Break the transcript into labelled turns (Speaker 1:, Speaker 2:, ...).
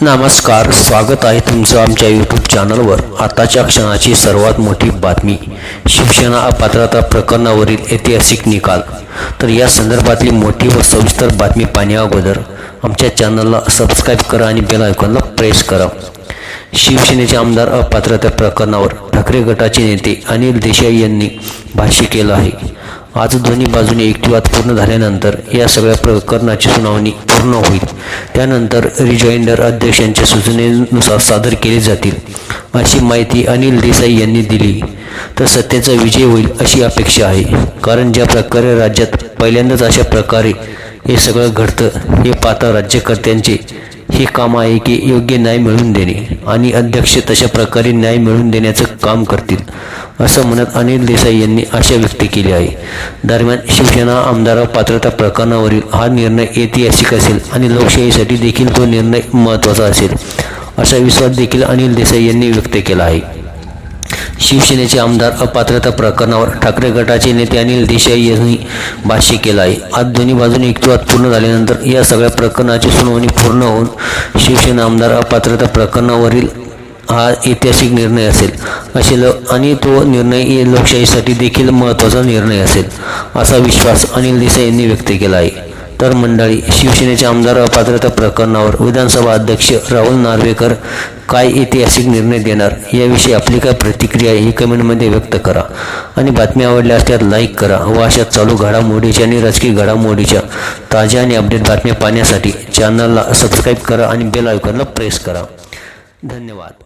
Speaker 1: नमस्कार स्वागत आहे तुमचं आमच्या यूट्यूब चॅनलवर आताच्या क्षणाची सर्वात मोठी बातमी शिवसेना अपात्रता प्रकरणावरील ऐतिहासिक निकाल. तर या संदर्भातली मोठी व सविस्तर बातमी पाहण्याअगोदर आमच्या चॅनलला सबस्क्राईब करा आणि बेल आयकॉनला प्रेस करा. शिवसेनेचे आमदार अपात्रता प्रकरणावर ठाकरे गटाचे नेते अनिल देसाई यांनी भाष्य केलं आहे. आज दोन्ही बाजूने युक्तिवाद पूर्ण झाल्यानंतर या सगळ्या प्रकरणाची सुनावणी पूर्ण होईल. त्यानंतर रिजॉइंडर अध्यक्षांच्या सूचनेनुसार सादर केले जातील अशी माहिती अनिल देसाई यांनी दिली. तर सत्तेचा विजय होईल अशी अपेक्षा आहे. कारण ज्या प्रकारे राज्यात पहिल्यांदाच अशा प्रकारे हे सगळं घडतं हे पाहता राज्यकर्त्यांचे हे काम आहे की योग्य न्याय मिळवून देणे आणि अध्यक्ष तशा प्रकारे न्याय मिळवून देण्याचं काम करतील असं म्हणत अनिल देसाई यांनी आशा व्यक्त केली आहे. दरम्यान शिवसेना आमदार पात्रता प्रकरणावरील हा निर्णय ऐतिहासिक असेल आणि लोकशाहीसाठी देखील तो निर्णय महत्त्वाचा असेल असा विश्वास देखील अनिल देसाई यांनी व्यक्त केला आहे. शिवसेनेचे आमदार अपात्रता प्रकरणावर ठाकरे गटाचे नेते अनिल देसाई यांनी भाष्य केलं आहे. आज दोन्ही बाजूने युक्तिवाद पूर्ण झाल्यानंतर या सगळ्या प्रकरणाची सुनावणी पूर्ण होऊन शिवसेना आमदार अपात्रता प्रकरणावरील हा ऐतिहासिक निर्णय असेल. असे ल आणि तो निर्णय लोकशाहीसाठी देखील महत्त्वाचा निर्णय असेल असा विश्वास अनिल देसाई यांनी व्यक्त केला आहे. तर मंडळी शिवसेनेच्या आमदार अपात्रता प्रकरणावर विधानसभा अध्यक्ष राहुल नार्वेकर काय ऐतिहासिक निर्णय देणार याविषयी आपली काय प्रतिक्रिया आहे ही कमेंटमध्ये व्यक्त करा. आणि बातम्या आवडल्या असल्यास लाईक करा. व अशा चालू घडामोडीच्या आणि राजकीय घडामोडीच्या ताज्या आणि अपडेट बातम्या पाहण्यासाठी चॅनलला सबस्क्राईब करा आणि बेल आयकॉनला प्रेस करा. धन्यवाद.